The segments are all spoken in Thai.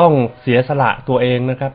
ต้องเสียสละตัวเองนะครับ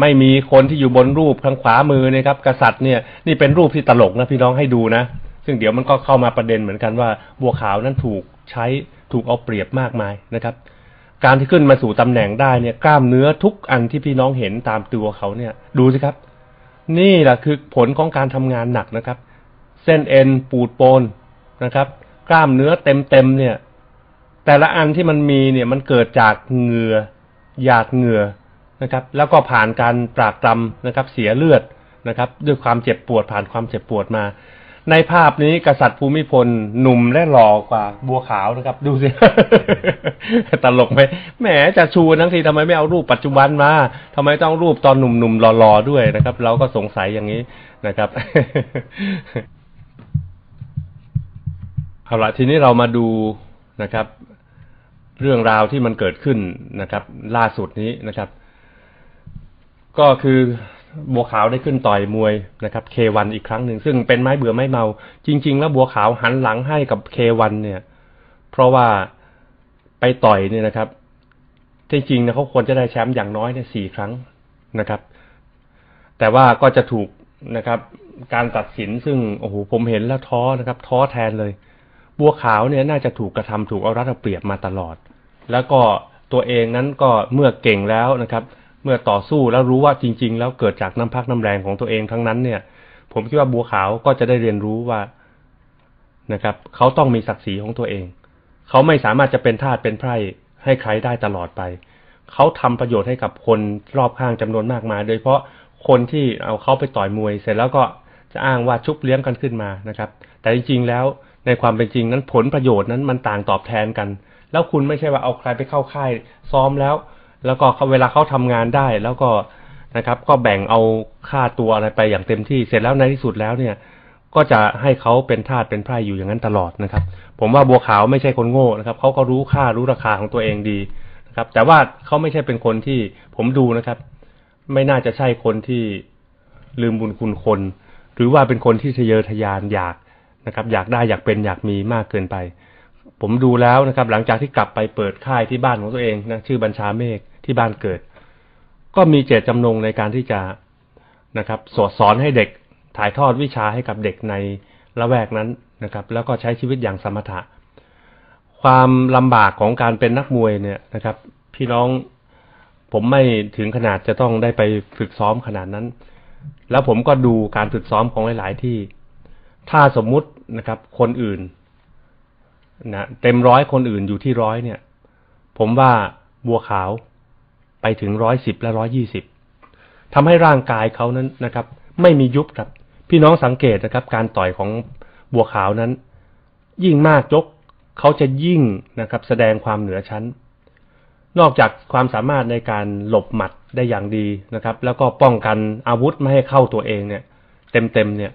ไม่มีคนที่อยู่บนรูปทางขวามือนะครับ กษัตริย์เนี่ย นี่เป็นรูปที่ตลกนะพี่น้องให้ดูนะ ซึ่งเดี๋ยวมันก็เข้ามาประเด็นเหมือนกันว่า บัวขาวนั้นถูกใช้ถูกเอาเปรียบมากมายนะครับ การที่ขึ้นมาสู่ตำแหน่งได้เนี่ย กล้ามเนื้อทุกอันที่พี่น้องเห็นตามตัวเขาเนี่ย ดูสิครับ นี่แหละคือผลของการทำงานหนักนะครับ เส้นเอ็นปูดโปนนะครับ กล้ามเนื้อเต็มเต็มเนี่ย แต่ละอันที่มันมีเนี่ยมันเกิดจากเหงื่อหยาดเหงื่อนะครับ แล้วก็ผ่านการปรากตรำนะครับ เสียเลือดนะครับ ด้วยความเจ็บปวดผ่านความเจ็บปวดมา ในภาพนี้กษัตริย์ภูมิพลหนุ่มและหล่อกว่าบัวขาวนะครับ ดูสิ ตลกไหมแหมจะชูทั้งทีทำไมไม่เอารูปปัจจุบันมาทำไมต้องรูปตอนหนุ่มๆหล่อๆด้วยนะครับ เราก็สงสัยอย่างนี้นะครับเอาละทีนี้เรามาดูนะครับ เรื่องราวที่มันเกิดขึ้นนะครับ ล่าสุดนี้นะครับ ก็คือบัวขาวได้ขึ้นต่อยมวยนะครับเควันอีกครั้งหนึ่งซึ่งเป็นไม้เบื่อไม้เมา จริง ๆ แล้วบัวขาวหันหลังให้กับเควันเนี่ย เพราะว่าไปต่อยเนี่ยนะครับที่จริงนะเขาควรจะได้แชมป์อย่างน้อยเนี่ยสี่ครั้งนะครับ แต่ว่าก็จะถูกนะครับ การตัดสินซึ่งโอ้โหผมเห็นแล้วท้อนะครับ ท้อแทนเลย บัวขาวเนี่ยน่าจะถูกกระทำถูกเอารัดเอาเปรียบมาตลอด แล้วก็ตัวเองนั้นก็เมื่อเก่งแล้วนะครับ เมื่อต่อสู้แล้วรู้ว่าจริง ๆ แล้วเกิดจากน้ำพักน้ำแรงของตัวเองทั้งนั้นเนี่ย ผมคิดว่าบัวขาวก็จะได้เรียนรู้ว่านะครับ เขาต้องมีศักดิ์ศรีของตัวเอง เขาไม่สามารถจะเป็นทาสเป็นไพร่ให้ใครได้ตลอดไป เขาทำประโยชน์ให้กับคนรอบข้างจำนวนมากมาย โดยเฉพาะคนที่เอาเขาไปต่อยมวย เสร็จแล้วก็จะอ้างว่าชุบเลี้ยงกันขึ้นมานะครับ แต่จริงๆแล้วในความเป็นจริงนั้นผลประโยชน์นั้นมันต่างตอบแทนกัน แล้วคุณไม่ใช่ว่าเอาใครไปเข้าค่ายซ้อมแล้ว แล้วก็เวลาเขาทำงานได้แล้วก็นะครับ ก็แบ่งเอาค่าตัวอะไรไปอย่างเต็มที่เสร็จแล้วในที่สุดแล้วเนี่ย ก็จะให้เขาเป็นทาสเป็นไพร่อยู่อย่างนั้นตลอดนะครับ ผมว่าบัวขาวไม่ใช่คนโง่นะครับเขาก็รู้ค่ารู้ราคาของตัวเองดีนะครับ แต่ว่าเขาไม่ใช่เป็นคนที่ผมดูนะครับ ไม่น่าจะใช่คนที่ลืมบุญคุณคน หรือว่าเป็นคนที่ทะเยอทะยานอยากนะครับ อยากได้อยากเป็นอยากมีมากเกินไป ผมดูแล้วนะครับ หลังจากที่กลับไปเปิดค่ายที่บ้านของตัวเองนะชื่อบัญชาเมฆที่บ้านเกิด ก็มีเจตจำนงในการที่จะนะครับสอนสอนให้เด็กถ่ายทอดวิชาให้กับเด็กในละแวกนั้นนะครับ แล้วก็ใช้ชีวิตอย่างสมถะ ความลำบากของการเป็นนักมวยเนี่ยนะครับ พี่น้องผมไม่ถึงขนาดจะต้องได้ไปฝึกซ้อมขนาดนั้น แล้วผมก็ดูการฝึกซ้อมของหลาย ๆ ที่ ถ้าสมมุตินะครับ คนอื่น นะเต็มร้อยคนอื่นอยู่ที่ร้อยเนี่ย ผมว่าบัวขาวไปถึงร้อยสิบและร้อยยี่สิบทำให้ร่างกายเขานั้นนะครับ ไม่มียุบครับ พี่น้องสังเกตนะครับ การต่อยของบัวขาวนั้น ยิ่งมากยกเขาจะยิ่งนะครับ แสดงความเหนือชั้น นอกจากความสามารถในการหลบหมัดได้อย่างดีนะครับ แล้วก็ป้องกันอาวุธไม่ให้เข้าตัวเองเนี่ย เต็มๆเนี่ย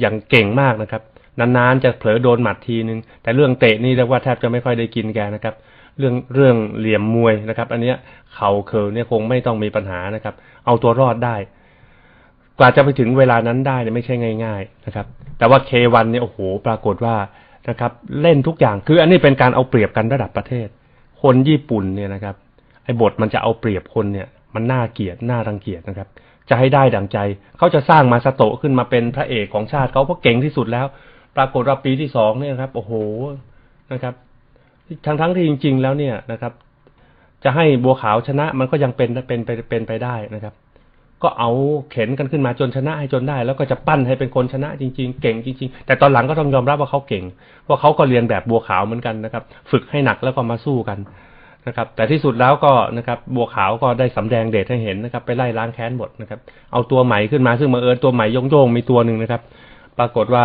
อย่างเก่งมากนะครับ นานๆจะเผลอโดนหมัดทีนึง แต่เรื่องเตะนี่เรียกว่าแทบจะไม่ค่อยได้กินแกนะครับ เรื่องเรื่องเหลี่ยมมวยนะครับ อันเนี้ยเข่าเคิร์เนี่ยคงไม่ต้องมีปัญหานะครับ เอาตัวรอดได้ กว่าจะไปถึงเวลานั้นได้เนี่ยไม่ใช่ง่าย ๆนะครับ แต่ว่าเควันเนี่ยโอ้โห ปรากฏว่านะครับ เล่นทุกอย่างคืออันนี้เป็นการเอาเปรียบกันระดับประเทศ คนญี่ปุ่นเนี่ยนะครับไอ้บทมันจะเอาเปรียบคนเนี่ย มันน่าเกลียดน่ารังเกียจนะครับจะให้ได้ดังใจ เขาจะสร้างมาสโตขึ้นมาเป็นพระเอกของชาติเขาเพราะเก่งที่สุดแล้ว ปรากฏว่าปีที่สองเนี่ยครับ โอ้โหนะครับ ทั้งทั้งที่จริง ๆ แล้วเนี่ยนะครับ จะให้บัวขาวชนะมันก็ยังเป็นเป็นไปเป็นไปได้นะครับ ก็เอาเข็นกันขึ้นมาจนชนะให้จนได้ แล้วก็จะปั้นให้เป็นคนชนะจริง ๆ เก่งจริง ๆ แต่ตอนหลังก็ต้องยอมรับว่าเขาเก่งเพราะเขาก็เรียนแบบบัวขาวเหมือนกันนะครับ ฝึกให้หนักแล้วก็มาสู้กันนะครับแต่ที่สุดแล้วก็นะครับบัวขาวก็ได้สำแดงเดชให้เห็นนะครับ ไปไล่ล้างแค้นหมดนะครับ เอาตัวใหม่ขึ้นมาซึ่งมาเอิญตัวใหม่โยงๆมีตัวหนึ่งนะครับ ปรากฏว่า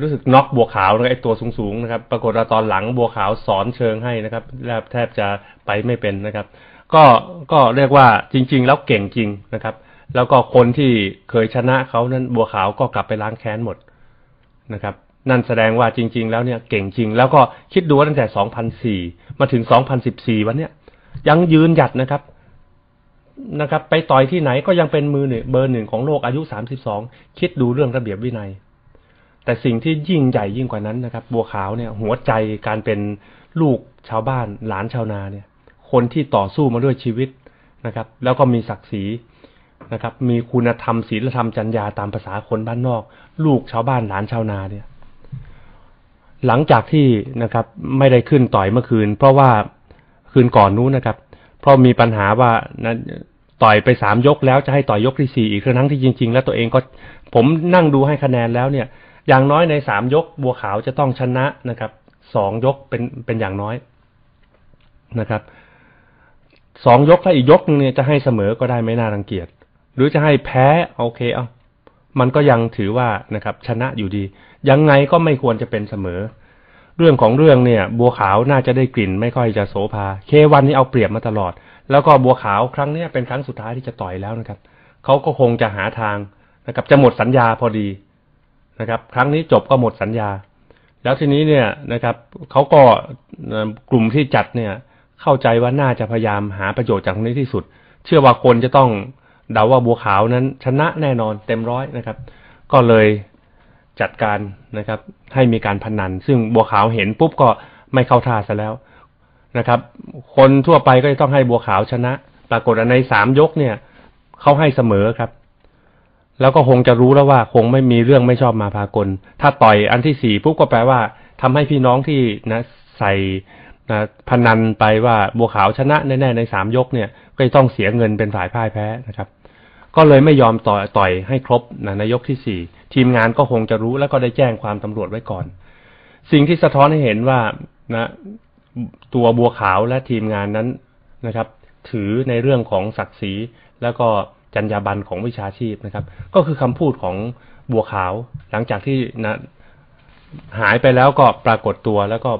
รู้สึกน็อกบัวขาวนะไอตัวสูงๆนะครับ ปรากฏว่าตอนหลังบัวขาวสอนเชิงให้นะครับแทบจะไปไม่เป็นนะครับ ก็ก็เรียกว่าจริง ๆ แล้วเก่งจริงนะครับ แล้วก็คนที่เคยชนะเขานั้นบัวขาวก็กลับไปล้างแค้นหมดนะครับ นั่นแสดงว่าจริง ๆ แล้วเนี่ยเก่งจริง แล้วก็คิดดูว่าตั้งแต่ 2004 มาถึง 2014 วันเนี้ยยังยืนหยัดนะครับ นะครับ ไปต่อยที่ไหนก็ยังเป็นมือหนึ่งเบอร์หนึ่งของโลกอายุ32คิดดูเรื่องระเบียบวินัย แต่สิ่งที่ยิ่งใหญ่ยิ่งกว่านั้นนะครับ บัวขาวเนี่ย หัวใจการเป็นลูกชาวบ้าน หลานชาวนาเนี่ย คนที่ต่อสู้มาด้วยชีวิตนะครับ แล้วก็มีศักดิ์ศรีนะครับ มีคุณธรรมศีลธรรมจัญญาตามภาษาคนบ้านนอก ลูกชาวบ้านหลานชาวนาเนี่ย หลังจากที่นะครับ ไม่ได้ขึ้นต่อยเมื่อคืน เพราะว่าคืนก่อนนู้นนะครับ เพราะมีปัญหาว่านะต่อยไปสามยกแล้วจะให้ต่อยยกที่สี่อีกทั้งที่จริง ๆ แล้วตัวเองก็ผมนั่งดูให้คะแนนแล้วเนี่ย อย่างน้อยในสามยกบัวขาวจะต้องชนะนะครับสองยกเป็นเป็นอย่างน้อยนะครับสองยกถ้าอีกยกนึงเนี่ยจะให้เสมอก็ได้ไม่น่ารังเกียจหรือจะให้แพ้โอเคเอามันก็ยังถือว่านะครับ ชนะอยู่ดี ยังไงก็ไม่ควรจะเป็นเสมอ เรื่องของเรื่องเนี่ย บัวขาวน่าจะได้กลิ่นไม่ค่อยจะโสภา เควันนี้เอาเปรียบมาตลอด แล้วก็บัวขาวครั้งนี้เป็นครั้งสุดท้ายที่จะต่อยแล้วนะครับเขาก็คงจะหาทางนะครับ จะหมดสัญญาพอดีนะครับ ครั้งนี้จบก็หมดสัญญา แล้วทีนี้เนี่ยนะครับเขาก็กลุ่มที่จัดเนี่ย เข้าใจว่าน่าจะพยายามหาประโยชน์จากตรงนี้ที่สุด เชื่อว่าคนจะต้องเดาว่าบัวขาวนั้นชนะแน่นอนเต็มร้อยนะครับ ก็เลย จัดการนะครับ ให้มีการพนัน ซึ่งบัวขาวเห็นปุ๊บก็ไม่เข้าท่าซะแล้วนะครับ คนทั่วไปก็จะต้องให้บัวขาวชนะ ปรากฏในสามยกเนี่ยเขาให้เสมอครับ แล้วก็คงจะรู้แล้วว่าคงไม่มีเรื่องไม่ชอบมาพากล ถ้าต่อยอันที่สี่ปุ๊บก็แปลว่าทำให้พี่น้องที่นะใส่นะพนันไปว่าบัวขาวชนะแน่ๆในสามยกเนี่ย ก็จะต้องเสียเงินเป็นฝ่ายพ่ายแพ้นะครับ ก็เลยไม่ยอมต่อยต่อยให้ครบนะในยกที่สี่ทีมงานก็คงจะรู้แล้วก็ได้แจ้งความตำรวจไว้ก่อน สิ่งที่สะท้อนให้เห็นว่านะตัวบัวขาวและทีมงานนั้นนะครับ ถือในเรื่องของศักดิ์ศรีแล้วก็จรรยาบรรณของวิชาชีพนะครับ ก็คือคำพูดของบัวขาวหลังจากที่นะหายไปแล้วก็ปรากฏตัวแล้วก็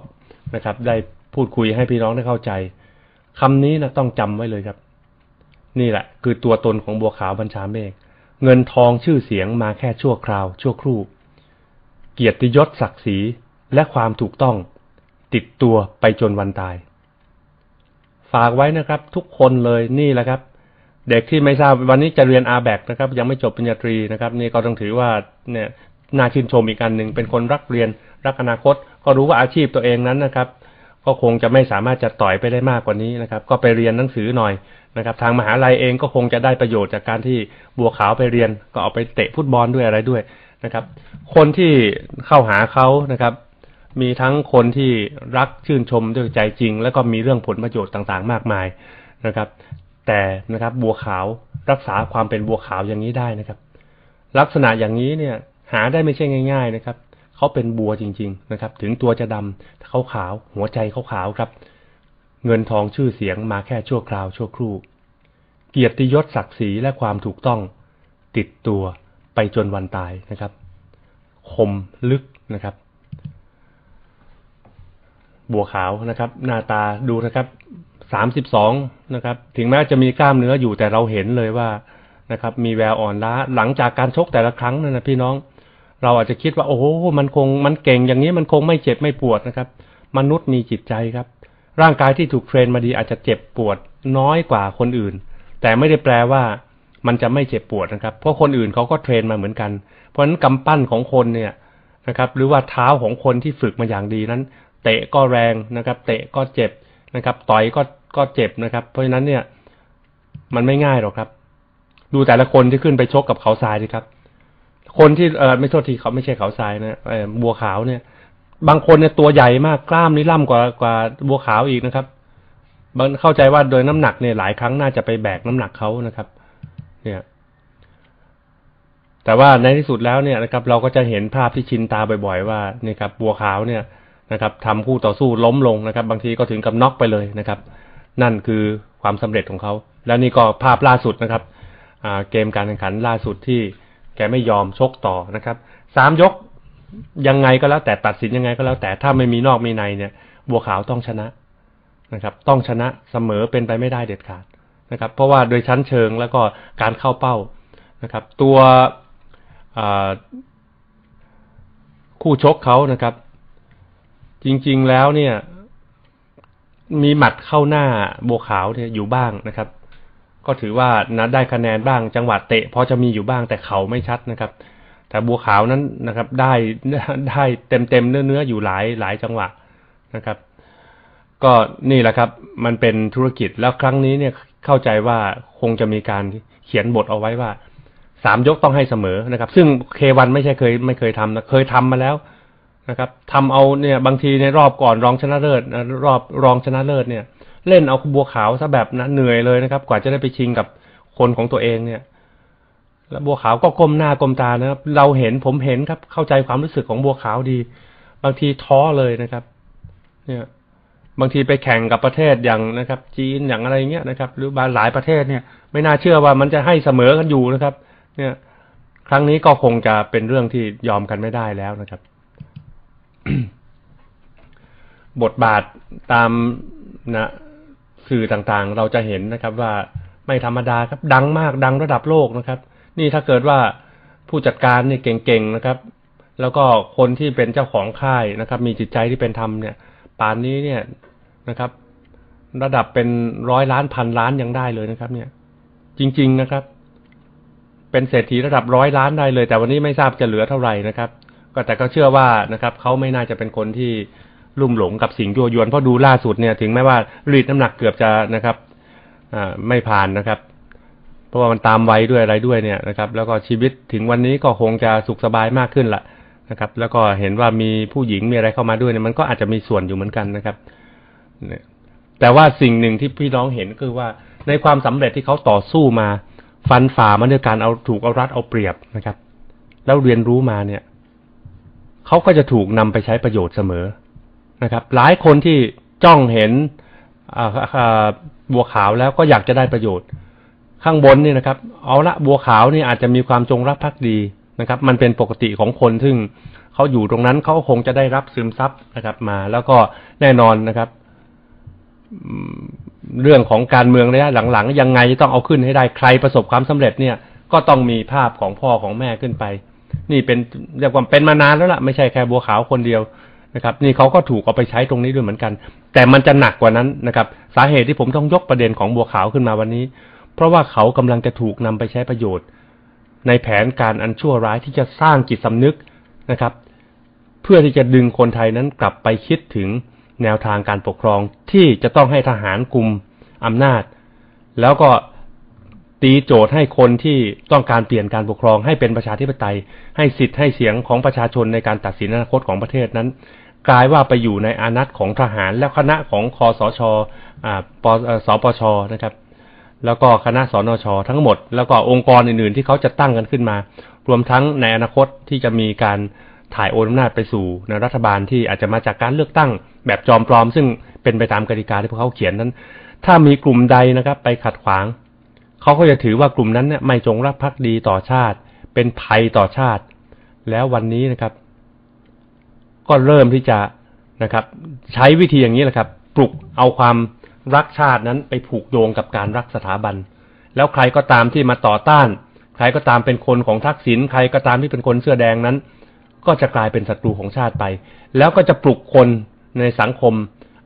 นะครับ ได้พูดคุยให้พี่น้องได้เข้าใจคำนี้นะต้องจำไว้เลยครับ นี่แหละ คือตัวตนของบัวขาวบัญชาเมฆเงินทองชื่อเสียงมาแค่ชั่วคราว ชั่วครู่ เกียรติยศศักดิ์ศรีและความถูกต้อง ติดตัวไปจนวันตาย ฝากไว้นะครับ ทุกคนเลยนี่แหละครับ เด็กที่ไม่ทราบวันนี้จะเรียนอาแบกนะครับ ยังไม่จบปริญญาตรีนะครับ นี่ก็ต้องถือว่าเนี่ยน่าชื่นชมอีกการหนึ่งเป็นคนรักเรียนรักอนาคต ก็รู้ว่าอาชีพตัวเองนั้นนะครับ ก็คงจะไม่สามารถจะต่อยไปได้มากกว่านี้นะครับ ก็ไปเรียนหนังสือหน่อย นะครับ ทางมหาลัยเองก็คงจะได้ประโยชน์จากการที่บัวขาวไปเรียน ก็เอาไปเตะฟุตบอลด้วยอะไรด้วยนะครับ คนที่เข้าหาเขานะครับ มีทั้งคนที่รักชื่นชมด้วยใจจริง แล้วก็มีเรื่องผลประโยชน์ต่างๆ มากมายนะครับ แต่นะครับบัวขาวรักษาความเป็นบัวขาวอย่างนี้ได้นะครับ ลักษณะอย่างนี้เนี่ย หาได้ไม่ใช่ง่าย ๆ นะครับเขาเป็นบัวจริง ๆ นะครับ ถึงตัวจะดำเขาขาวหัวใจเขาขาวครับ เงินทองชื่อเสียงมาแค่ชั่วคราวชั่วครู่ เกียรติยศศักดิ์ศรีและความถูกต้องติดตัวไปจนวันตายนะครับคมลึกนะครับ บัวขาวนะครับ หน้าตาดูนะครับสามสิบสองนะครับ ถึงแม้จะมีกล้ามเนื้ออยู่แต่เราเห็นเลยว่านะครับ มีแววอ่อนล้าหลังจากการชกแต่ละครั้งนั่นนะพี่น้อง เราอาจจะคิดว่า โอ้โหมันคงมันเก่งอย่างนี้มันคงไม่เจ็บไม่ปวดนะครับ มนุษย์มีจิตใจครับ ร่างกายที่ถูกเทรนมาดีอาจจะเจ็บปวดน้อยกว่าคนอื่น แต่ไม่ได้แปลว่ามันจะไม่เจ็บปวดนะครับ เพราะคนอื่นเขาก็เทรนมาเหมือนกัน เพราะฉะนั้นกำปั้นของคนเนี่ยนะครับ หรือว่าเท้าของคนที่ฝึกมาอย่างดีนั้น เตะก็แรงนะครับ เตะก็เจ็บนะครับ ต่อยก็ก็เจ็บนะครับ เพราะฉะนั้นเนี่ยมันไม่ง่ายหรอกครับ ดูแต่ละคนที่ขึ้นไปชกกับเขาทรายดีครับ คนที่เออไม่โทษทีเขาไม่ใช่เขาทรายนะเออบัวขาวเนี่ย บางคนเนี่ยตัวใหญ่มากกล้ามนี่ล่ำกว่ากว่าบัวขาวอีกนะครับ บางเข้าใจว่าโดยน้ำหนักเนี่ยหลายครั้งน่าจะไปแบกน้ำหนักเขานะครับ เนี่ย แต่ว่าในที่สุดแล้วเนี่ยนะครับ เราก็จะเห็นภาพที่ชินตาบ่อย ๆ ว่านี่ครับบัวขาวเนี่ยนะครับทำคู่ต่อสู้ล้มลงนะครับ บางทีก็ถึงกับน็อกไปเลยนะครับ นั่นคือความสำเร็จของเขา แล้วนี่ก็ภาพล่าสุดนะครับเกมการแข่งขันล่าสุดที่แกไม่ยอมชกต่อนะครับสามยก ยังไงก็แล้วแต่ตัดสินยังไงก็แล้วแต่ถ้าไม่มีนอกมีในเนี่ย บัวขาวต้องชนะนะครับ ต้องชนะเสมอเป็นไปไม่ได้เด็ดขาดนะครับ เพราะว่าโดยชั้นเชิงแล้วก็การเข้าเป้านะครับ ตัวคู่ชกเขานะครับ จริงๆแล้วเนี่ย มีหมัดเข้าหน้าโบขาวเนี่ยอยู่บ้างนะครับ ก็ถือว่านะได้คะแนนบ้างจังหวะเตะพอจะมีอยู่บ้างแต่เขาไม่ชัดนะครับ แต่บัวขาวนั้นนะครับ ได้ได้เต็มเต็มเนื้อเนื้ออยู่หลายหลายจังหวะนะครับ ก็นี่แหละครับ มันเป็นธุรกิจแล้วครั้งนี้เนี่ยเข้าใจว่าคงจะมีการเขียนบทเอาไว้ว่าสามยกต้องให้เสมอนะครับ ซึ่งเควันไม่ใช่เคย ไม่เคยทำนะเคยทำมาแล้วนะครับทำเอาเนี่ย บางทีในรอบก่อนรองชนะเลิศนะรอบรองชนะเลิศเนี่ย เล่นเอาบัวขาวซะแบบนะเหนื่อยเลยนะครับ กว่าจะได้ไปชิงกับคนของตัวเองเนี่ย แล้วบัวขาวก็ก้มหน้าก้มตานะครับ เราเห็นผมเห็นครับ เข้าใจความรู้สึกของบัวขาวดี บางทีท้อเลยนะครับ เนี่ย บางทีไปแข่งกับประเทศอย่างนะครับ จีนอย่างอะไรเงี้ยนะครับ หรือบางหลายประเทศเนี่ย ไม่น่าเชื่อว่ามันจะให้เสมอกันอยู่นะครับ เนี่ย ครั้งนี้ก็คงจะเป็นเรื่องที่ยอมกันไม่ได้แล้วนะครับ บทบาทตามนะสื่อต่างๆ เราจะเห็นนะครับว่าไม่ธรรมดาครับ ดังมากดังระดับโลกนะครับ นี่ถ้าเกิดว่าผู้จัดการเนี่ยเก่งๆนะครับ แล้วก็คนที่เป็นเจ้าของค่ายนะครับ มีจิตใจที่เป็นธรรมเนี่ย ป่านนี้เนี่ยนะครับ ระดับเป็นร้อยล้านพันล้านยังได้เลยนะครับ เนี่ย จริง ๆนะครับ เป็นเศรษฐีระดับร้อยล้านได้เลย แต่วันนี้ไม่ทราบจะเหลือเท่าไหร่นะครับ ก็แต่ก็เชื่อว่านะครับเขาไม่น่าจะเป็นคนที่ลุ่มหลงกับสิ่งยั่วยวนเพราะดูล่าสุดเนี่ย ถึงแม้ว่ารีดน้ำหนักเกือบจะนะครับอ่าไม่ผ่านนะครับ เพราะว่ามันตามวัยด้วยอะไรด้วยเนี่ยนะครับ แล้วก็ชีวิตถึงวันนี้ก็คงจะสุขสบายมากขึ้นละนะครับ แล้วก็เห็นว่ามีผู้หญิงมีอะไรเข้ามาด้วยเนี่ยมันก็อาจจะมีส่วนอยู่เหมือนกันนะครับแต่ว่าสิ่งหนึ่งที่พี่น้องเห็นคือว่าในความสำเร็จที่เขาต่อสู้มา ฟันฝ่ามาด้วยการเอาถูกเอารัดเอาเปรียบนะครับ แล้วเรียนรู้มาเนี่ยเขาก็จะถูกนำไปใช้ประโยชน์เสมอนะครับ หลายคนที่จ้องเห็นบัวขาวแล้วก็อยากจะได้ประโยชน์ ข้างบนนี่นะครับ เอาละบัวขาวนี่อาจจะมีความจงรักภักดีนะครับ มันเป็นปกติของคนซึ่งเขาอยู่ตรงนั้นเขาคงจะได้รับซึมซับนะครับ มา แล้วก็แน่นอนนะครับเรื่องของการเมืองระยะหลังๆ ยังไงต้องเอาขึ้นให้ได้ใครประสบความสำเร็จเนี่ย ก็ต้องมีภาพของพ่อของแม่ขึ้นไป นี่เป็นเรียกว่าเป็นมานานแล้วล่ะไม่ใช่แค่บัวขาวคนเดียวนะครับ นี่เขาก็ถูกเอาไปใช้ตรงนี้ด้วยเหมือนกัน แต่มันจะหนักกว่านั้นนะครับ สาเหตุที่ผมต้องยกประเด็นของบัวขาวขึ้นมาวันนี้ เพราะว่าเขากำลังจะถูกนำไปใช้ประโยชน์ ในแผนการอันชั่วร้ายที่จะสร้างจิตสำนึกนะครับ เพื่อที่จะดึงคนไทยนั้นกลับไปคิดถึงแนวทางการปกครองที่จะต้องให้ทหารกลุ่มอำนาจ แล้วก็ตีโจทย์ให้คนที่ต้องการเปลี่ยนการปกครองให้เป็นประชาธิปไตย ให้สิทธิ์ให้เสียงของประชาชนในการตัดสินอนาคตของประเทศนั้น กลายว่าไปอยู่ในอานัตของทหารและคณะของคอสชอสปชนะครับ แล้วก็คณะสนชทั้งหมด แล้วก็องค์กรอื่นๆ ที่เขาจะตั้งกันขึ้นมา รวมทั้งในอนาคตที่จะมีการถ่ายโอนอำนาจไปสู่ในรัฐบาลที่อาจจะมาจากการเลือกตั้งแบบจอมปลอม ซึ่งเป็นไปตามกติกาที่พวกเขาเขียนนั้น ถ้ามีกลุ่มใดนะครับ ไปขัดขวาง เขาก็จะถือว่ากลุ่มนั้นเนี่ยไม่จงรักภักดีต่อชาติ เป็นภัยต่อชาติ แล้ววันนี้นะครับ ก็เริ่มที่จะนะครับ ใช้วิธีอย่างนี้แหละครับ ปลุกเอาความ รักชาตินั้นไปผูกโยงกับการรักสถาบัน แล้วใครก็ตามที่มาต่อต้าน ใครก็ตามเป็นคนของทักษิณใครก็ตามที่เป็นคนเสื้อแดงนั้น ก็จะกลายเป็นศัตรูของชาติไป แล้วก็จะปลุกคนในสังคม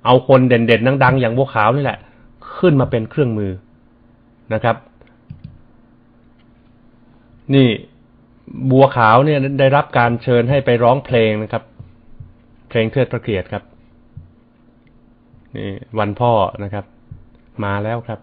เอาคนเด่นๆดังๆ อย่างบัวขาวนี่แหละ ขึ้นมาเป็นเครื่องมือนะครับ นี่บัวขาวเนี่ยได้รับการเชิญให้ไปร้องเพลงนะครับ เพลงเทิดพระเกียรติครับ นี่วันพ่อนะครับ มาแล้วครับ